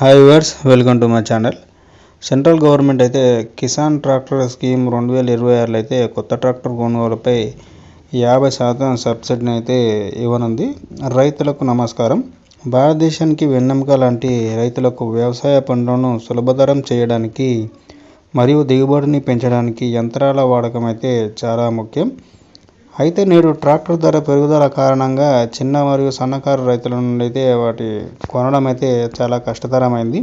Hi verse welcome to my channel central government అయితే Kisan tractor scheme రెండు వేల ఇరవై ఆరులో అయితే కొత్త ట్రాక్టర్ కొనుగోలుపై యాభై శాతం సబ్సిడీని అయితే ఇవ్వనుంది. రైతులకు నమస్కారం. భారతదేశానికి వెన్నెముక లాంటి రైతులకు వ్యవసాయ పనులను సులభతరం చేయడానికి మరియు దిగుబడిని పెంచడానికి యంత్రాల వాడకం అయితే చాలా ముఖ్యం. అయితే నేడు ట్రాక్టర్ ధర పెరుగుదల కారణంగా చిన్న మరియు సన్నకారు రైతుల నుండి అయితే వాటి కొనడం అయితే చాలా కష్టతరమైంది.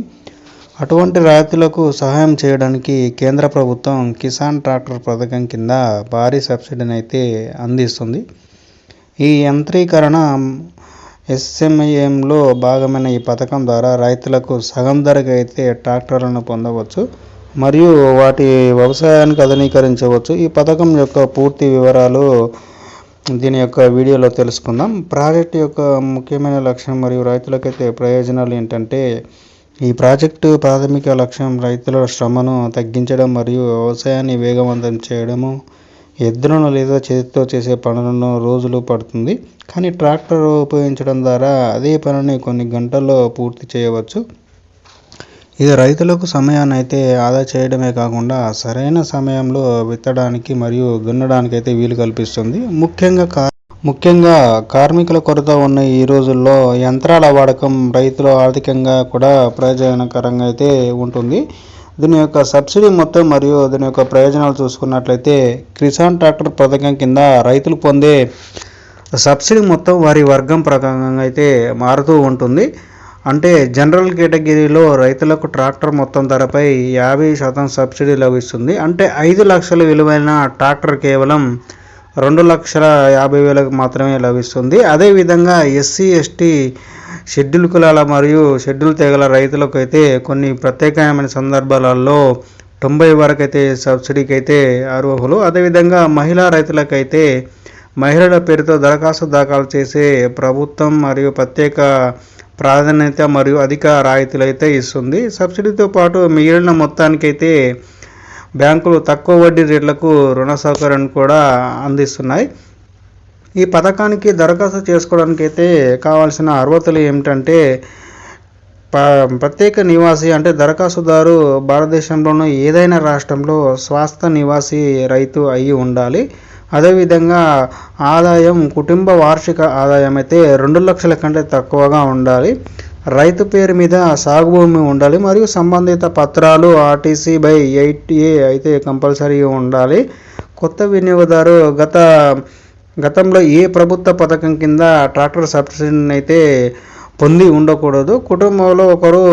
అటువంటి రైతులకు సహాయం చేయడానికి కేంద్ర ప్రభుత్వం కిసాన్ ట్రాక్టర్ పథకం కింద భారీ సబ్సిడీని అయితే అందిస్తుంది. ఈ యంత్రీకరణ ఎస్ఎంఏఎంలో భాగమైన ఈ పథకం ద్వారా రైతులకు సగం ధరకు అయితే ట్రాక్టర్లను పొందవచ్చు. మరియు వాటి వ్యవసాయానికి ఆధునీకరించవచ్చు ఈ పథకం యొక్క పూర్తి వివరాలు దీని యొక్క వీడియోలో తెలుసుకుందాం. ప్రాజెక్ట్ యొక్క ముఖ్యమైన లక్ష్యం మరియు రైతులకైతే ప్రయోజనాలు ఏంటంటే ఈ ప్రాజెక్టు ప్రాథమిక లక్ష్యం రైతుల శ్రమను తగ్గించడం మరియు వ్యవసాయాన్ని వేగవంతం చేయడము. ఎద్దులను లేదా చేతితో చేసే పనులను రోజులు పడుతుంది. కానీ ట్రాక్టర్ ఉపయోగించడం ద్వారా అదే పనిని కొన్ని గంటల్లో పూర్తి చేయవచ్చు. ఇది రైతులకు సమయాన్ని అయితే ఆదా చేయడమే కాకుండా సరైన సమయంలో విత్తడానికి మరియు దున్నడానికి అయితే వీలు కల్పిస్తుంది. ముఖ్యంగా కా ముఖ్యంగా కార్మికుల కొరత ఉన్న ఈ రోజుల్లో యంత్రాల వాడకం రైతులు ఆర్థికంగా కూడా ప్రయోజనకరంగా అయితే ఉంటుంది. దీని యొక్క సబ్సిడీ మొత్తం మరియు దీని యొక్క ప్రయోజనాలు చూసుకున్నట్లయితే కిసాన్ ట్రాక్టర్ పథకం కింద రైతులు పొందే సబ్సిడీ మొత్తం వారి వర్గం ప్రకారంగా అయితే మారుతూ ఉంటుంది. అంటే జనరల్ కేటగిరీలో రైతులకు ట్రాక్టర్ మొత్తం ధరపై యాభై శాతం సబ్సిడీ లభిస్తుంది. అంటే ఐదు లక్షల విలువైన ట్రాక్టర్ కేవలం రెండు లక్షల యాభై వేలకు మాత్రమే లభిస్తుంది. అదేవిధంగా ఎస్సీ ఎస్టీ షెడ్యూల్ కులాల మరియు షెడ్యూల్ తెగల రైతులకు అయితే కొన్ని ప్రత్యేకమైన సందర్భాలలో తొంభై వరకు అయితే సబ్సిడీకి అయితే అర్హులు అదేవిధంగా మహిళా రైతులకైతే మహిళల పేరుతో దరఖాస్తు దాఖలు చేసే ప్రభుత్వం మరియు ప్రత్యేక ప్రాధాన్యత మరియు అధిక రాయితీలు అయితే ఇస్తుంది. సబ్సిడీతో పాటు మిగిలిన మొత్తానికైతే బ్యాంకులు తక్కువ వడ్డీ రేట్లకు రుణ సౌకర్యాన్ని కూడా అందిస్తున్నాయి. ఈ పథకానికి దరఖాస్తు చేసుకోవడానికి అయితే కావాల్సిన అర్హతలు ఏమిటంటే ప ప్రత్యేక నివాసి అంటే దరఖాస్తుదారు భారతదేశంలోనూ ఏదైనా రాష్ట్రంలో స్వాస్థ నివాసి రైతు అయి ఉండాలి. అదేవిధంగా ఆదాయం కుటుంబ వార్షిక ఆదాయం అయితే రెండు లక్షల కంటే తక్కువగా ఉండాలి. రైతు పేరు మీద సాగు భూమి ఉండాలి మరియు సంబంధిత పత్రాలు ఆర్టీసీ బై ఎయిట్ ఏ అయితే కంపల్సరీ ఉండాలి. కొత్త వినియోగదారు గత గతంలో ఏ ప్రభుత్వ పథకం కింద ట్రాక్టర్ సబ్సిడీని అయితే పొంది ఉండకూడదు. కుటుంబంలో ఒకరు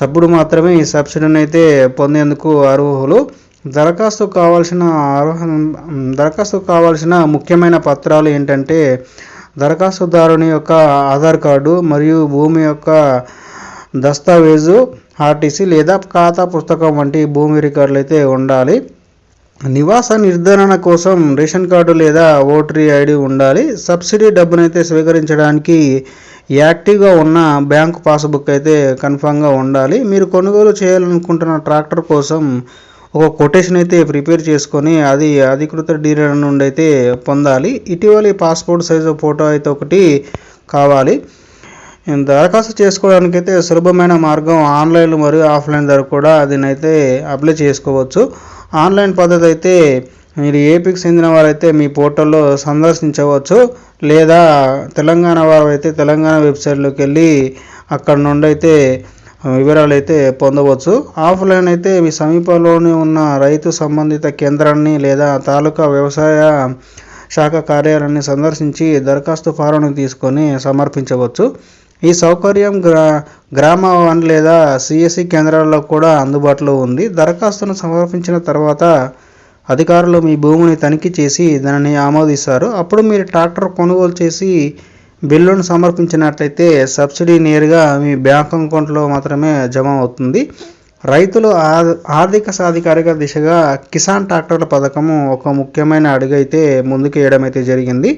సభ్యుడు మాత్రమే ఈ సబ్సిడీని అయితే పొందేందుకు అర్హులు. దరఖాస్తు కావాల్సిన అర్హ దరఖాస్తు కావాల్సిన ముఖ్యమైన పత్రాలు ఏంటంటే దరఖాస్తుదారుని యొక్క ఆధార్ కార్డు మరియు భూమి యొక్క దస్తావేజు ఆర్టీసీ లేదా ఖాతా పుస్తకం వంటి భూమి రికార్డులు అయితే ఉండాలి. నివాస నిర్ధారణ కోసం రేషన్ కార్డు లేదా ఓటరీ ఐడి ఉండాలి. సబ్సిడీ డబ్బునైతే స్వీకరించడానికి యాక్టివ్గా ఉన్న బ్యాంకు పాస్బుక్ అయితే కన్ఫామ్గా ఉండాలి. మీరు కొనుగోలు చేయాలనుకుంటున్న ట్రాక్టర్ కోసం ఒక కొటేషన్ అయితే ప్రిపేర్ చేసుకొని అది అధికృత డీలర్ నుండి అయితే పొందాలి. ఇటీవలి పాస్పోర్ట్ సైజు ఫోటో అయితే ఒకటి కావాలి. దరఖాస్తు చేసుకోవడానికి అయితే సులభమైన మార్గం ఆన్లైన్ మరియు ఆఫ్లైన్ ధర కూడా దీనైతే అప్లై చేసుకోవచ్చు. ఆన్లైన్ పద్ధతి అయితే మీరు ఏపీకి చెందిన వారైతే మీ పోర్టల్లో సందర్శించవచ్చు. లేదా తెలంగాణ వారు అయితే తెలంగాణ వెబ్సైట్లోకి వెళ్ళి అక్కడ నుండి అయితే వివరాలు అయితే పొందవచ్చు. ఆఫ్లైన్ అయితే మీ సమీపంలోనే ఉన్న రైతు సంబంధిత కేంద్రాన్ని లేదా తాలూకా వ్యవసాయ శాఖ కార్యాలయాన్ని సందర్శించి దరఖాస్తు ఫారంను తీసుకొని సమర్పించవచ్చు. ఈ సౌకర్యం గ్రా గ్రామ వన్ లేదా సిఎస్సి కేంద్రాల్లో కూడా అందుబాటులో ఉంది. దరఖాస్తును సమర్పించిన తర్వాత అధికారులు మీ భూమిని తనిఖీ చేసి దానిని ఆమోదిస్తారు. అప్పుడు మీరు ట్రాక్టర్ కొనుగోలు చేసి బిల్లును సమర్పించినట్లయితే సబ్సిడీ నేరుగా మీ బ్యాంక్ అకౌంట్లో మాత్రమే జమ అవుతుంది. రైతులు ఆర్థిక సాధికారిక దిశగా కిసాన్ ట్రాక్టర్ల పథకము ఒక ముఖ్యమైన అడుగు అయితే ముందుకేయడం అయితే జరిగింది.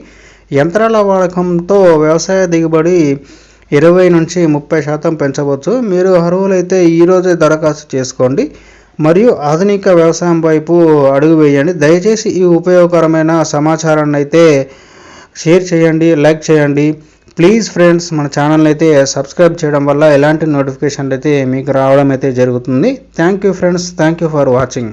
యంత్రాల వాడకంతో వ్యవసాయ దిగుబడి ఇరవై నుంచి ముప్పై శాతం పెంచవచ్చు. మీరు అర్హులైతే ఈరోజే దరఖాస్తు చేసుకోండి. మరియు ఆధునిక వ్యవసాయం వైపు అడుగు వేయండి. దయచేసి ఈ ఉపయోగకరమైన సమాచారాన్ని అయితే షేర్ చేయండి లైక్ చేయండి. ప్లీజ్ ఫ్రెండ్స్ మన ఛానల్ అయితే సబ్స్క్రైబ్ చేయడం వల్ల ఎలాంటి నోటిఫికేషన్లు అయితే మీకు రావడం అయితే జరుగుతుంది. Thank you friends thank you for watching